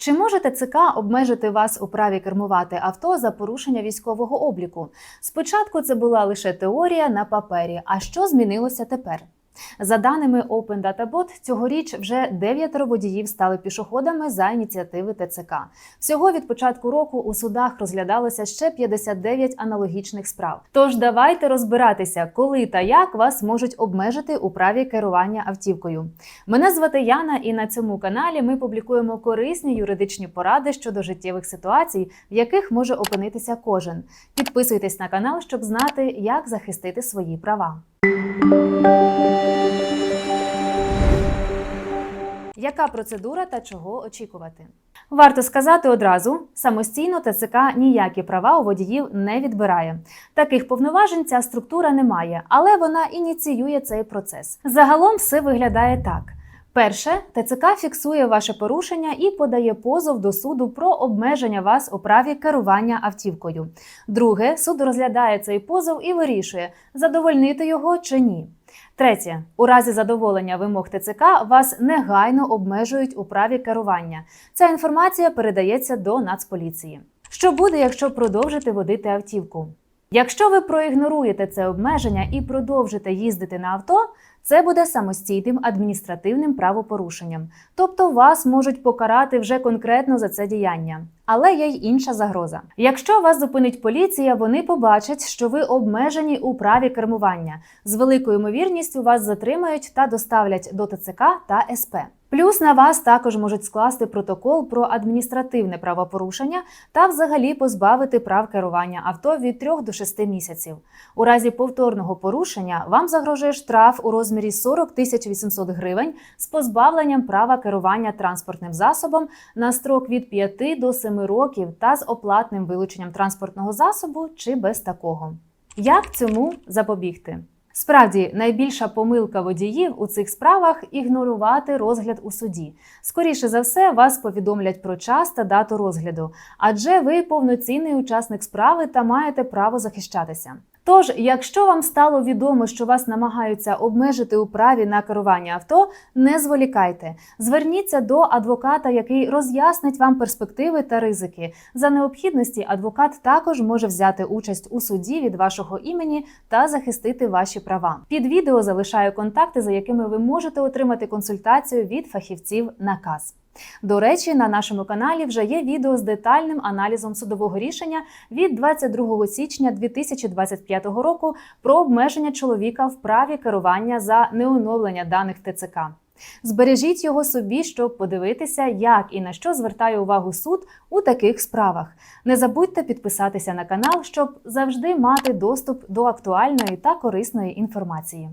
Чи може ТЦК обмежити вас у праві кермувати авто за порушення військового обліку? Спочатку це була лише теорія на папері. А що змінилося тепер? За даними Open Data цьогоріч вже дев'ятеро водіїв стали пішоходами за ініціативи ТЦК. Всього від початку року у судах розглядалося ще 59 аналогічних справ. Тож давайте розбиратися, коли та як вас можуть обмежити у праві керування автівкою. Мене звати Яна, і на цьому каналі ми публікуємо корисні юридичні поради щодо життєвих ситуацій, в яких може опинитися кожен. Підписуйтесь на канал, щоб знати, як захистити свої права. Яка процедура та чого очікувати? Варто сказати одразу: самостійно ТЦК ніякі права у водіїв не відбирає. Таких повноважень ця структура не має, але вона ініціює цей процес. Загалом все виглядає так. Перше, ТЦК фіксує ваше порушення і подає позов до суду про обмеження вас у праві керування автівкою. Друге, суд розглядає цей позов і вирішує, задовольнити його чи ні. Третє, у разі задоволення вимог ТЦК вас негайно обмежують у праві керування. Ця інформація передається до Нацполіції. Що буде, якщо продовжити водити автівку? Якщо ви проігноруєте це обмеження і продовжите їздити на авто, це буде самостійним адміністративним правопорушенням, тобто вас можуть покарати вже конкретно за це діяння. Але є й інша загроза. Якщо вас зупинить поліція, вони побачать, що ви обмежені у праві кермування. З великою ймовірністю вас затримають та доставлять до ТЦК та СП. Плюс на вас також можуть скласти протокол про адміністративне правопорушення та взагалі позбавити прав керування авто від 3 до 6 місяців. У разі повторного порушення вам загрожує штраф у розмірі 40 тисяч 800 гривень з позбавленням права керування транспортним засобом на строк від 5 до 7 років та з оплатним вилученням транспортного засобу чи без такого. Як цьому запобігти? Справді, найбільша помилка водіїв у цих справах ігнорувати розгляд у суді. Скоріше за все, вас повідомлять про час та дату розгляду, адже ви повноцінний учасник справи та маєте право захищатися. Тож, якщо вам стало відомо, що вас намагаються обмежити у праві на керування авто, не зволікайте. Зверніться до адвоката, який роз'яснить вам перспективи та ризики. За необхідності адвокат також може взяти участь у суді від вашого імені та захистити ваші права. Під відео залишаю контакти, за якими ви можете отримати консультацію від фахівців наказ. До речі, на нашому каналі вже є відео з детальним аналізом судового рішення від 22 січня 2025 року про обмеження чоловіка в праві керування за неоновлення даних ТЦК. Збережіть його собі, щоб подивитися, як і на що звертає увагу суд у таких справах. Не забудьте підписатися на канал, щоб завжди мати доступ до актуальної та корисної інформації.